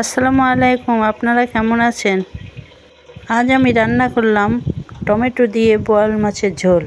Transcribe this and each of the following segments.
আসসালামু আলাইকুম আপনারা কেমন আছেন? আজ আমি রান্না করলাম টমেটো দিয়ে বোয়াল মাছের ঝোল।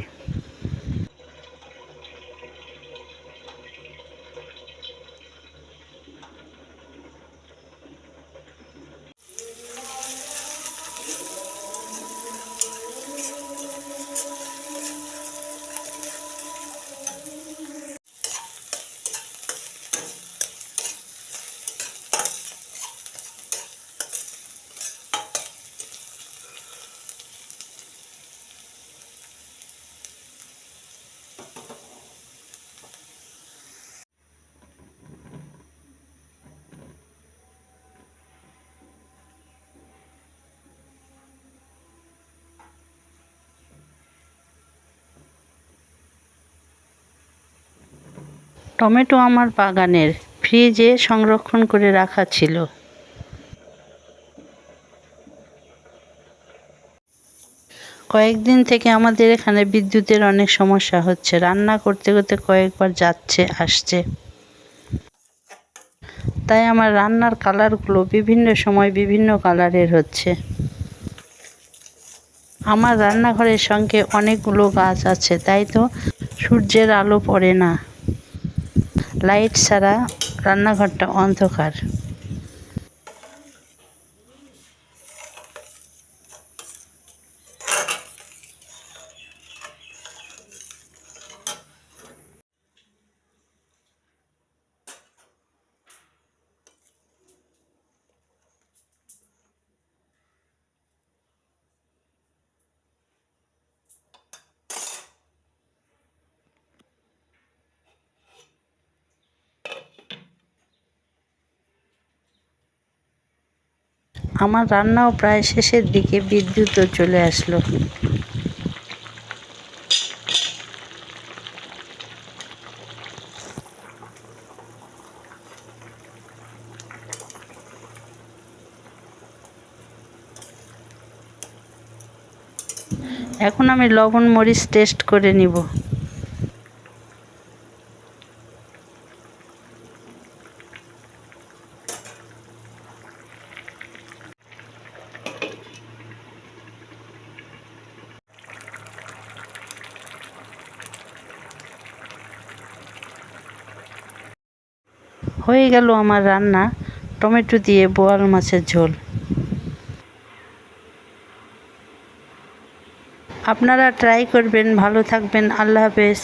টমেটো আমার বাগানের ফ্রিজে সংরক্ষণ করে রাখা ছিল। কয়েকদিন থেকে আমাদের এখানে বিদ্যুতের অনেক সমস্যা হচ্ছে। রান্না করতে করতে কয়েকবার যাচ্ছে, আসছে। তাই আমার রান্নার কালারগুলো বিভিন্ন সময় বিভিন্ন কালারের হচ্ছে। আমার রান্নাঘরের সঙ্গে অনেকগুলো গাছ আছে, তাই তো সূর্যের আলো পড়ে না। লাইট ছাড়া রান্নাঘরটা অন্ধকার। আমার রান্নাও প্রায় শেষের দিকে বিদ্যুৎও চলে আসলো। এখন আমি লবণ মরিচ টেস্ট করে নিব। হয়ে গেল আমার রান্না। টমেটো দিয়ে বোয়াল মাছের ঝোল। আপনারা ট্রাই করবেন, ভালো থাকবেন। আল্লাহ হাফেজ।